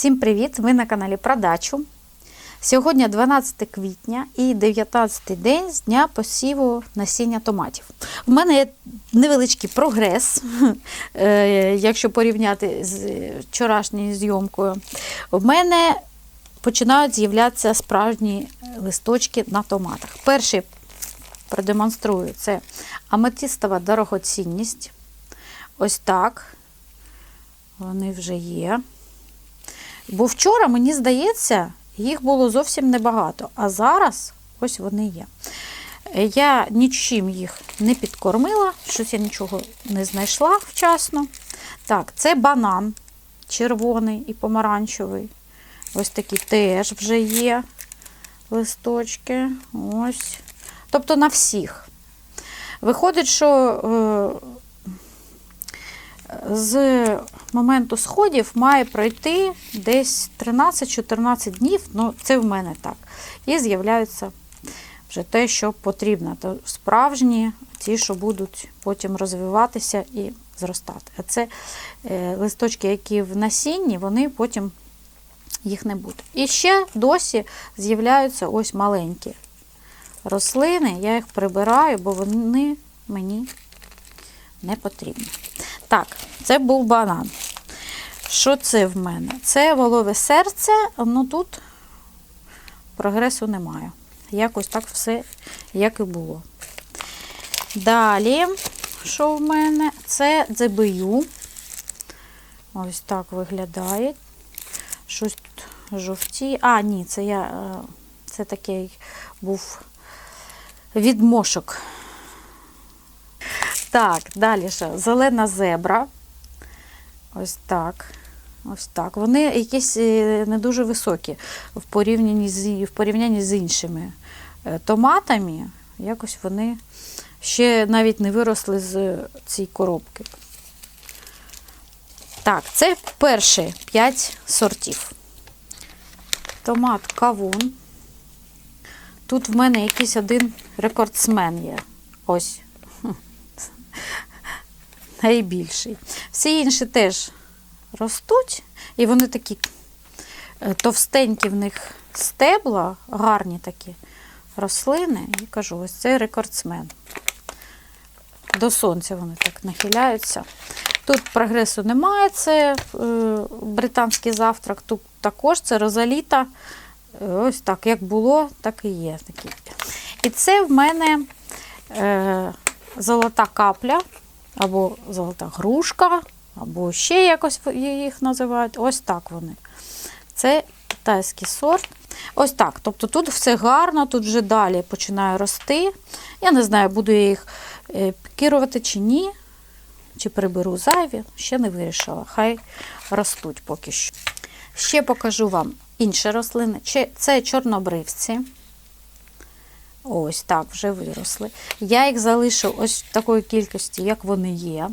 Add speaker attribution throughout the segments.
Speaker 1: Всім привіт! Ви на каналі Продачу. Сьогодні 12 квітня і 19 день з дня посіву насіння томатів. У мене є невеличкий прогрес, е, якщо порівняти з вчорашньою зйомкою. У мене починають з'являтися справжні листочки на томатах. Перший продемонструю це аметистова дорогоцінність. Ось так. Вони вже є. Бо вчора, мені здається, їх було зовсім небагато, а зараз ось вони є. Я нічим їх не підкормила, щось я нічого не знайшла вчасно. Так, це банан червоний і помаранчевий. Ось такі теж вже є листочки. Ось. Тобто на всіх. Виходить, що е, з моменту сходів має пройти десь 13-14 днів, ну це в мене так. І з'являються вже те, що потрібно. То справжні, ті, що будуть потім розвиватися і зростати. А це е, листочки, які в насінні, вони потім їх не буде. І ще досі з'являються ось маленькі рослини. Я їх прибираю, бо вони мені не потрібні. Так, це був банан. Що це в мене? Це волове серце, ну тут прогресу немає. Якось так все, як і було. Далі, що в мене? Це дзебию. Ось так виглядає. Щось тут жовті. А, ні, це я, е, це такий був відмошок. Так, далі ще зелена зебра. Ось так. Ось так. Вони якісь е, не дуже високі в порівнянні з, в порівнянні з іншими е, томатами. Якось вони ще навіть не виросли з цієї коробки. Так, це перші 5 сортів. Томат кавун. Тут в мене якийсь один рекордсмен є. Ось. Найбільший. Всі інші теж ростуть, і вони такі е, товстенькі в них стебла, гарні такі рослини. І кажу, ось це рекордсмен. До сонця вони так нахиляються. Тут прогресу немає, це е, британський завтрак, тут також це розаліта. Е, Ось так, як було, так і є. І це в мене е, золота капля, або золота грушка, або ще якось їх називають. Ось так вони. Це китайський сорт. Ось так. Тобто тут все гарно, тут вже далі починає рости. Я не знаю, буду я їх е, пікірувати чи ні, чи приберу зайві, ще не вирішила. Хай ростуть поки що. Ще покажу вам інші рослини. Це чорнобривці. Ось так, вже виросли. Я їх залишу ось в такої кількості, як вони є.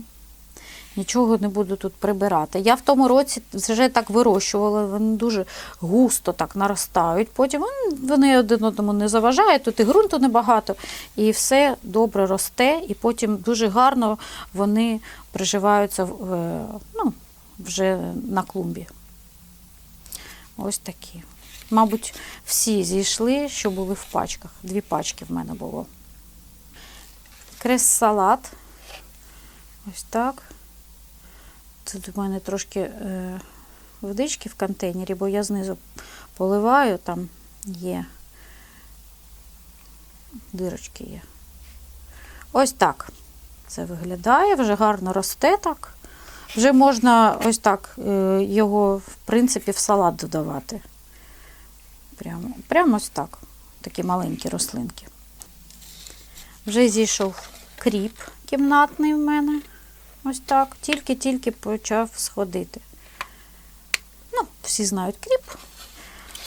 Speaker 1: Нічого не буду тут прибирати. Я в тому році вже так вирощувала, вони дуже густо так наростають. Потім вони один одному не заважають, тут і ґрунту небагато, і все добре росте, і потім дуже гарно вони приживаються е, ну, вже на клумбі. Ось такі. Мабуть, всі зійшли, що були в пачках. Дві пачки в мене було. Крес-салат. Ось так. Тут у мене трошки е, водички в контейнері, бо я знизу поливаю, там є дирочки є. Ось так це виглядає, вже гарно росте так. Вже можна ось так е, його, в принципі, в салат додавати. Прямо, ось так. Такі маленькі рослинки. Вже зійшов кріп кімнатний в мене. Ось так. Тільки-тільки почав сходити. Ну, всі знають кріп.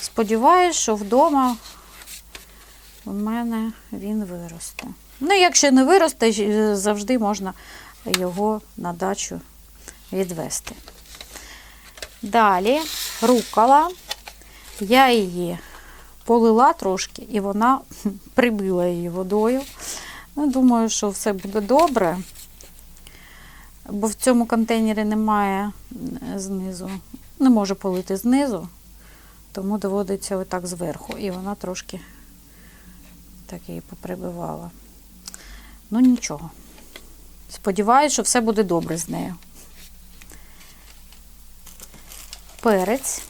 Speaker 1: Сподіваюсь, що вдома у мене він виросте. Ну, якщо не виросте, завжди можна його на дачу відвести. Далі рукола. Я її полила трошки, і вона прибила її водою. Ну, думаю, що все буде добре. бо в цьому контейнері немає знизу не можу полити знизу, тому доводиться отак зверху. І вона трошки так її поприбивала. Ну нічого. Сподіваюсь, що все буде добре з нею. Перець.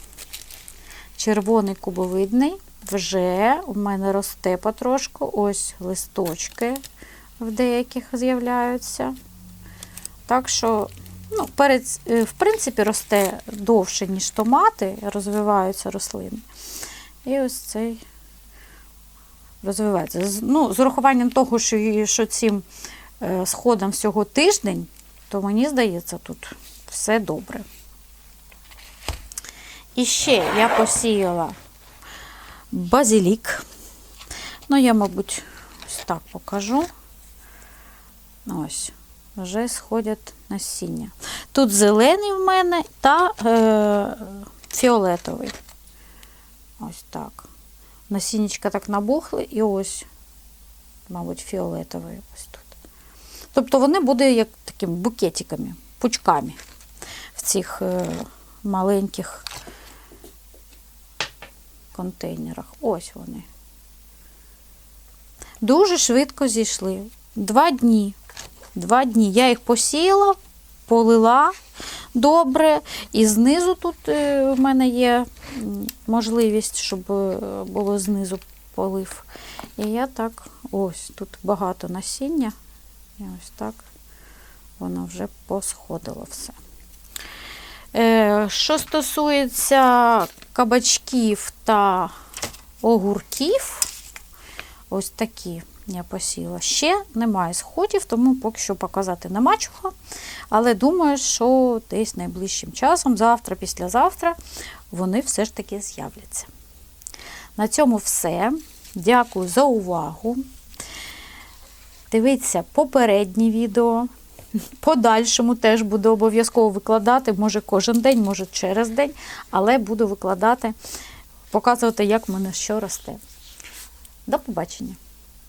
Speaker 1: Червоний кубовидний. Вже у мене росте потрошку. Ось листочки в деяких з'являються. Так що, ну, перець, е, в принципі, росте довше, ніж томати, розвиваються рослини. І ось цей розвивається. Ну, з урахуванням того, що, що цим е, сходом всього тиждень, то мені здається, тут все добре. І ще я посіяла базилік. Ну, я, мабуть, ось так покажу. Ось, вже сходять насіння. Тут зелений в мене та е, фіолетовий. Ось так. Насіннячка так набухли, і ось, мабуть, фіолетовий ось тут. Тобто вони будуть як такими букетиками, пучками в цих е, маленьких контейнерах. Ось вони. Дуже швидко зійшли. Два дні. Два дні. Я їх посіяла, полила добре. І знизу тут е, в мене є можливість, щоб е, було знизу полив. І я так, ось тут багато насіння. І ось так воно вже посходило все. Е, Що стосується кабачків та огурків, ось такі я посіла. Ще немає сходів, тому поки що показати нема чого. Але думаю, що десь найближчим часом, завтра, післязавтра, вони все ж таки з'являться. На цьому все. Дякую за увагу. Дивіться попередні відео. Подальшому теж буду обов'язково викладати, може кожен день, може через день, але буду викладати, показувати, як в мене що росте. До побачення!